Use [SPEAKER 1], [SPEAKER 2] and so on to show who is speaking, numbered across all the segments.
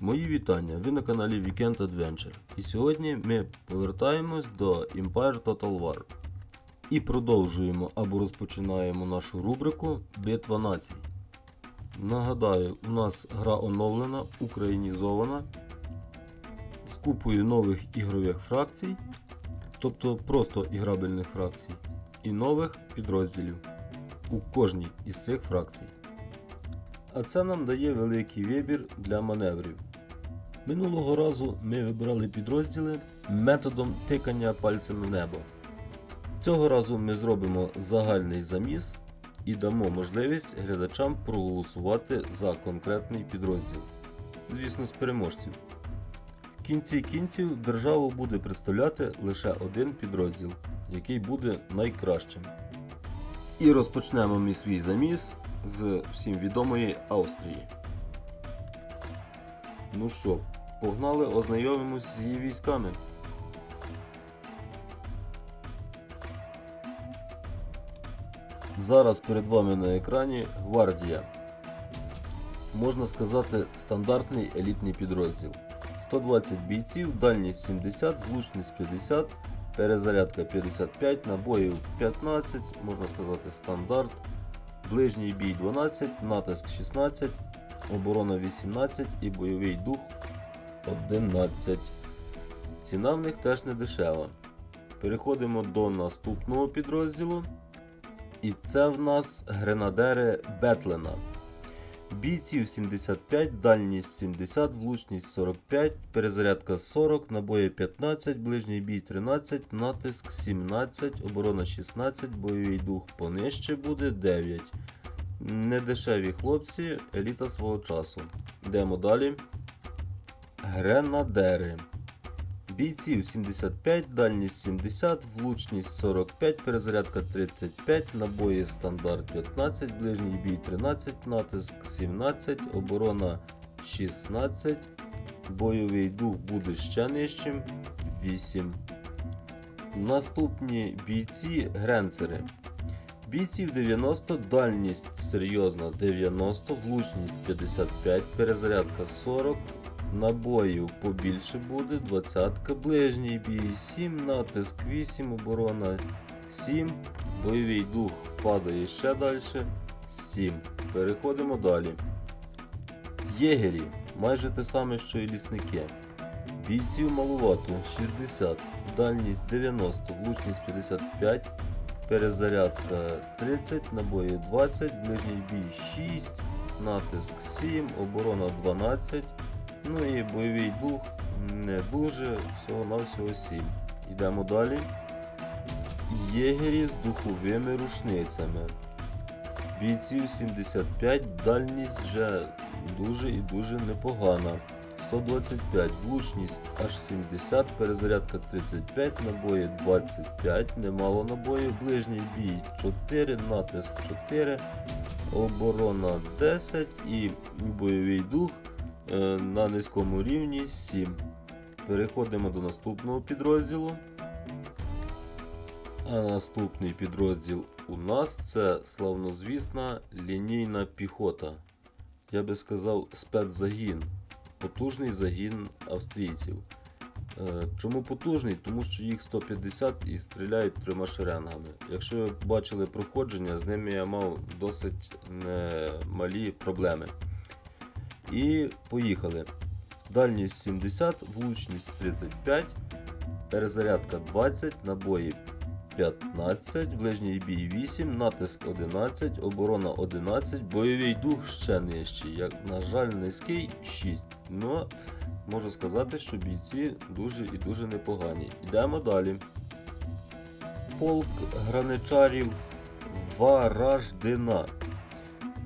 [SPEAKER 1] Мої вітання! Ви на каналі Weekend Adventure. І сьогодні ми повертаємось до Empire Total War. І продовжуємо або розпочинаємо нашу рубрику Битва націй. Нагадаю, у нас гра оновлена, українізована з купою нових ігрових фракцій, тобто просто іграбельних фракцій, і нових підрозділів у кожній із цих фракцій. А це нам дає великий вибір для маневрів. Минулого разу ми вибирали підрозділи методом тикання пальцем в небо. Цього разу ми зробимо загальний заміс і дамо можливість глядачам проголосувати за конкретний підрозділ. Звісно, з переможців. В кінці кінців державу буде представляти лише один підрозділ, який буде найкращим. І розпочнемо ми свій заміс з всім відомої Австрії. Ну що, погнали, ознайомимось з її військами. Зараз перед вами на екрані гвардія. Можна сказати, стандартний елітний підрозділ. 120 бійців, дальність 70, влучність 50, перезарядка 55, набоїв 15, можна сказати, стандарт. Ближній бій 12, натиск 16, оборона 18 і бойовий дух 11. Ціна в них теж не дешева. Переходимо до наступного підрозділу. І це в нас гренадери Бетлена. Бійців 75, дальність 70, влучність 45, перезарядка 40, набої 15, ближній бій 13, натиск 17, оборона 16, бойовий дух понижче буде 9. Недешеві хлопці, еліта свого часу. Йдемо далі. Гренадери. Бійців 75, дальність 70, влучність 45, перезарядка 35, набої стандарт 15, ближній бій 13, натиск 17, оборона 16, бойовий дух буде ще нижчим 8. Наступні бійці гренцери. Бійців 90, дальність серйозна 90, влучність 55, перезарядка 40, набоїв побільше буде, 20, ближній бій 7, натиск 8, оборона 7, бойовий дух падає ще далі 7. Переходимо далі. Єгері майже те саме, що і лісники. Бійців малувато 60, дальність 90, влучність 55, перезарядка 30, набої 20, ближній бій 6, натиск 7, оборона 12. Ну і бойовий дух не дуже, всього-навсього 7. Йдемо далі. Єгері з духовими рушницями. Бійців 75, дальність вже дуже і дуже непогана. 125, влучність аж 70, перезарядка 35, набої 25, немало набоїв, ближній бій 4, натиск 4, оборона 10 і бойовий дух на низькому рівні 7. Переходимо до наступного підрозділу. А наступний підрозділ у нас це славнозвісна лінійна піхота. Я би сказав, спецзагін. Потужний загін австрійців. Е, Чому потужний? Тому що їх 150 і стріляють трьома шеренгами. Якщо ви бачили проходження, з ними я мав досить немалі проблеми. І поїхали. Дальність 70, влучність 35, перезарядка 20, набої 15, ближній бій 8, натиск 11, оборона 11, бойовий дух ще нижчий. Як, на жаль, низький 6. Ну, можу сказати, що бійці дуже і дуже непогані. Йдемо далі. Полк граничарів Вараждина.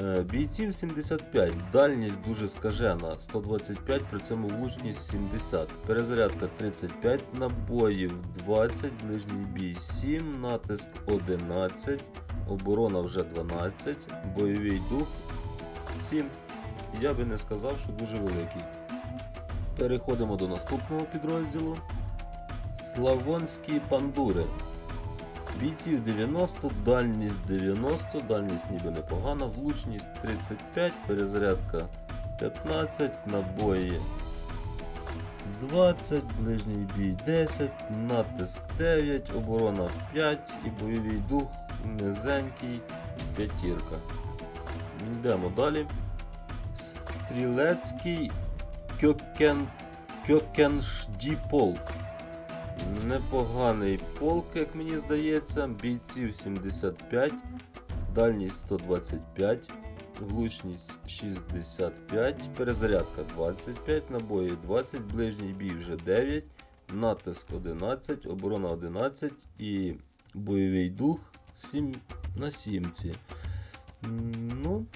[SPEAKER 1] Е, Бійців 75, дальність дуже скажена, 125, при цьому влучність 70, перезарядка 35, набоїв 20, ближній бій 7, натиск 11, оборона вже 12, бойовий дух 7. Я би не сказав, що дуже великий. Переходимо до наступного підрозділу. Славонські пандури. Бійців 90, дальність 90, дальність ніби непогана, влучність 35, перезарядка 15, набої 20, ближній бій 10, натиск 9, оборона 5 і бойовий дух низенький п'ятірка. Йдемо далі. Стрілецький Кьокен... Непоганий полк, як мені здається. Бійців 75, дальність 125, влучність 65, перезарядка 25, набої 20, ближній бій вже 9, натиск 11, оборона 11 і бойовий дух 7 на 7. Ну,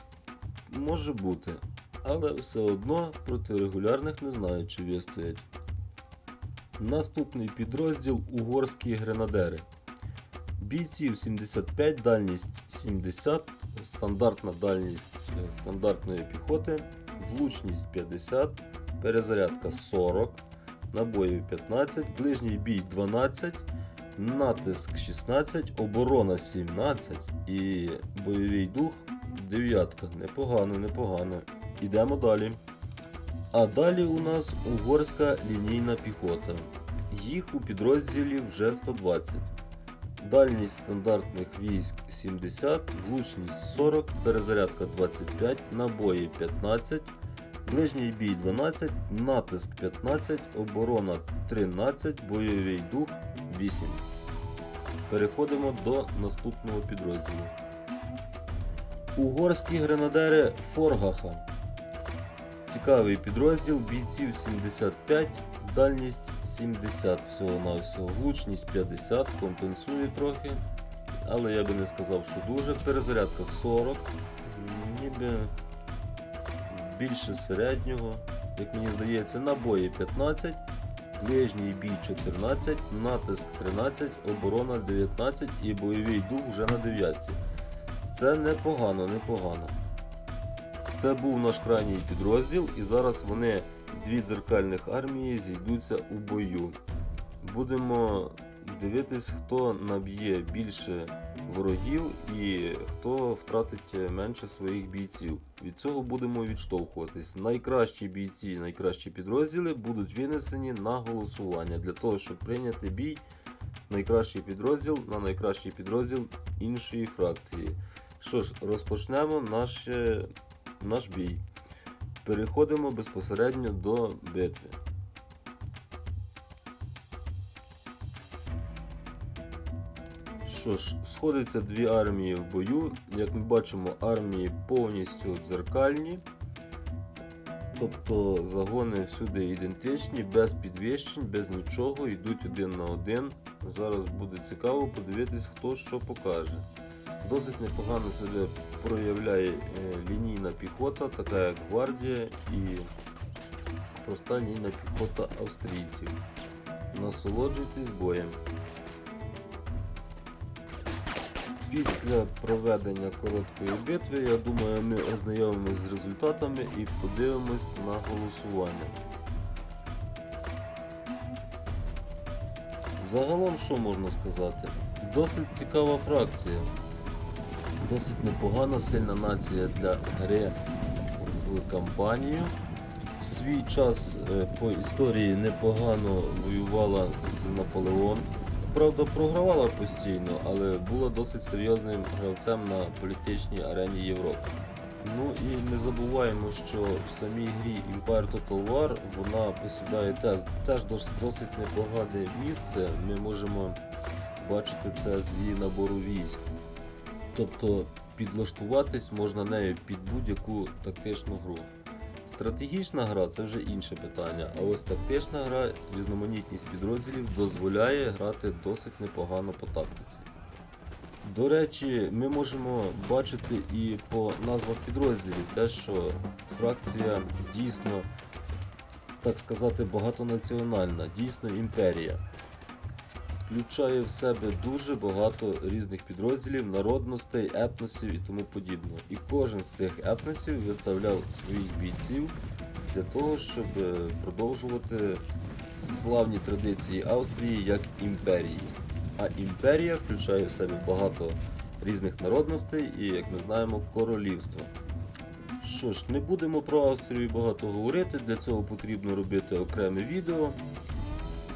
[SPEAKER 1] може бути. Але все одно проти регулярних не знаю, чи вистоять. Наступний підрозділ угорські гренадери. Бійців 75, дальність 70, стандартна дальність е, стандартної піхоти, влучність 50, перезарядка 40, набоїв 15, ближній бій 12, натиск 16, оборона 17 і бойовий дух 9. Непогано, непогано. Ідемо далі. А далі у нас угорська лінійна піхота. Їх у підрозділі вже 120. Дальність стандартних військ 70, влучність 40, перезарядка 25, набої 15, ближній бій 12, натиск 15, оборона 13, бойовий дух 8. Переходимо до наступного підрозділу. Угорські гренадери Форгаха. Цікавий підрозділ, бійців 75, дальність 70 всього-навсього, влучність 50, компенсує трохи, але я би не сказав, що дуже. Перезарядка 40, ніби більше середнього, як мені здається, набої 15, ближній бій 14, натиск 13, оборона 19 і бойовий дух вже на 9. Це непогано, непогано. Це був наш крайній підрозділ, і зараз вони, дві дзеркальних армії, зійдуться у бою. Будемо дивитись, хто наб'є більше ворогів і хто втратить менше своїх бійців. Від цього будемо відштовхуватись. Найкращі бійці, найкращі підрозділи будуть винесені на голосування для того, щоб прийняти бій. Найкращий підрозділ на найкращий підрозділ іншої фракції. Що ж, розпочнемо наш, е, наш бій. Переходимо безпосередньо до битви. Що ж, сходяться дві армії в бою. Як ми бачимо, армії повністю дзеркальні. Тобто загони всюди ідентичні, без підвищень, без нічого, йдуть один на один. Зараз буде цікаво подивитись, хто що покаже. Досить непогано себе проявляє е, лінійна піхота, така як гвардія і проста лінійна піхота австрійців. Насолоджуйтесь боєм. Після проведення короткої битви, я думаю, ми ознайомимось з результатами і подивимось на голосування. Загалом, що можна сказати? Досить цікава фракція. Досить непогана, сильна нація для гри в кампанію. В свій час е, по історії непогано воювала з Наполеон. Правда, програвала постійно, але була досить серйозним гравцем на політичній арені Європи. Ну і не забуваємо, що в самій грі Empire Total War вона посідає теж, теж досить непогане місце. Ми можемо бачити це з її набору військ. Тобто підлаштуватись можна нею під будь-яку тактичну гру. Стратегічна гра це вже інше питання, а ось тактична гра, різноманітність підрозділів дозволяє грати досить непогано по тактиці. До речі, ми можемо бачити і по назвах підрозділів те, що фракція дійсно, так сказати, багатонаціональна, дійсно імперія. Включає в себе дуже багато різних підрозділів, народностей, етносів і тому подібне. І кожен з цих етносів виставляв своїх бійців для того, щоб е, продовжувати славні традиції Австрії як імперії. А імперія включає в себе багато різних народностей і, як ми знаємо, королівства. Що ж, не будемо про Австрію багато говорити, для цього потрібно робити окреме відео.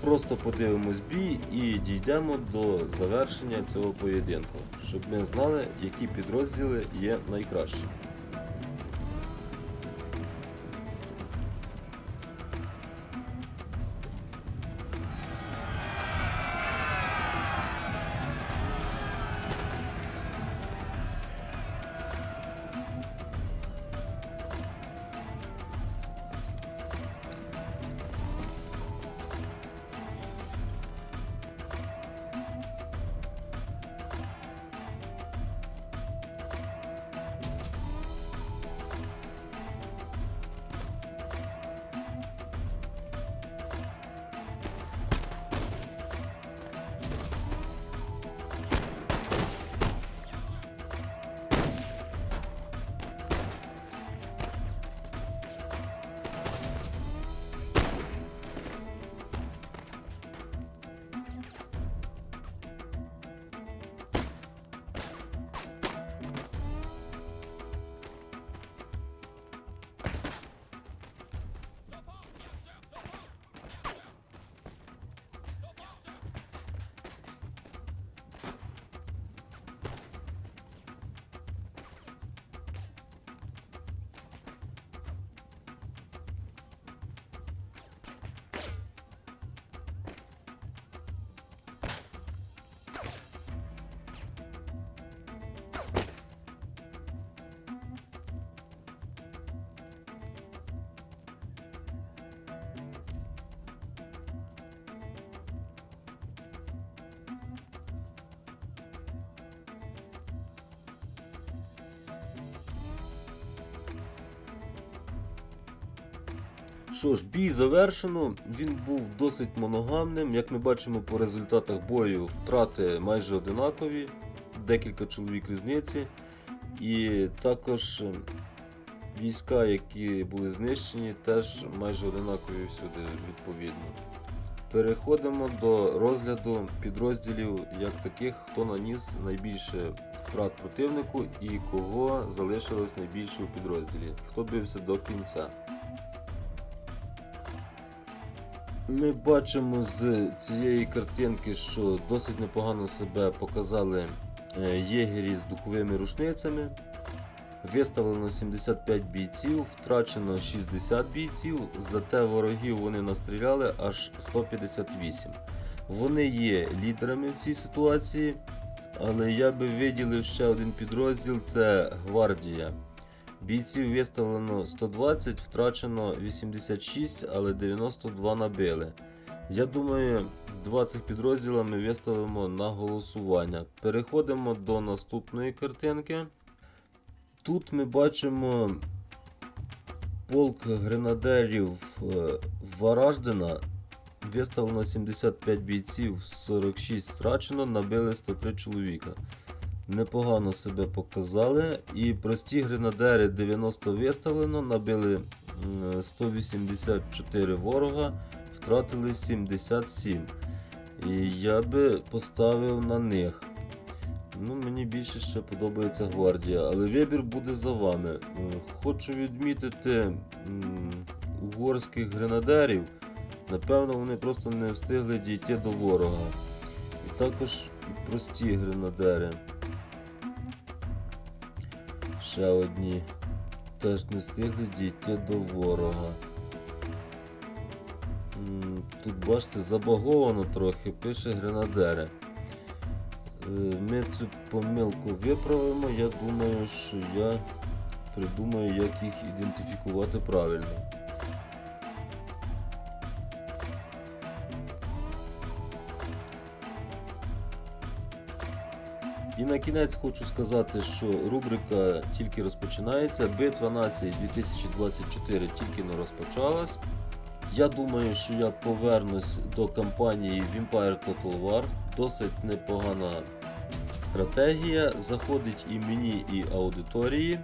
[SPEAKER 1] Просто подивимось бій і дійдемо до завершення цього поєдинку, щоб ми знали, які підрозділи є найкращі. Що ж, бій завершено. Він був досить моногамним. Як ми бачимо по результатах бою, втрати майже одинакові, декілька чоловік різниці. І також е, війська, які були знищені, теж майже одинакові всюди відповідно. Переходимо до розгляду підрозділів як таких, хто наніс найбільше втрат противнику і кого залишилось найбільше у підрозділі, хто бився до кінця. Ми бачимо з цієї картинки, що досить непогано себе показали е, єгері з духовими рушницями. Виставлено 75 бійців, втрачено 60 бійців, зате ворогів вони настріляли аж 158. Вони є лідерами в цій ситуації, але я би виділив ще один підрозділ це гвардія. Бійців виставлено 120, втрачено 86, але 92 набили. Я думаю, два цих ми виставимо на голосування. Переходимо до наступної картинки. Тут ми бачимо полк гренадерів е, Вараждина. Виставлено 75 бійців, 46 втрачено, набили 103 чоловіка. Непогано себе показали. І прості гренадери 90 виставлено, набили 184 ворога, втратили 77. І я би поставив на них. Ну, мені більше ще подобається гвардія, але вибір буде за вами. Хочу відмітити угорських гренадерів. Напевно, вони просто не встигли дійти до ворога. І також прості гренадери. Ще одні теж не встигли дійти до ворога. Тут, бачите, забаговано трохи, пише гренадери. Е, Ми цю помилку виправимо. Я думаю, що я придумаю, як їх ідентифікувати правильно. І на кінець хочу сказати, що рубрика тільки розпочинається. Битва нації 2024 тільки не розпочалась. Я думаю, що я повернусь до кампанії Vampire Total War. Досить непогана стратегія. Заходить і мені, і аудиторії.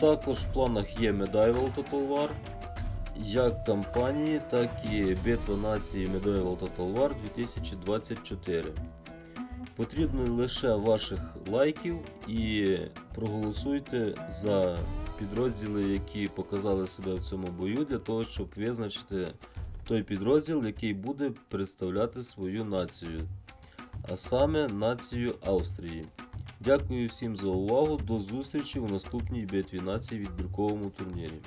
[SPEAKER 1] Також в планах є Medieval Total War. Як кампанії, так і Битва нації Medieval Total War 2024. Потрібно лише ваших лайків і проголосуйте за підрозділи, які показали себе в цьому бою, для того, щоб визначити той підрозділ, який буде представляти свою націю, а саме націю Австрії. Дякую всім за увагу. До зустрічі у наступній битві націй відбірковому турнірі.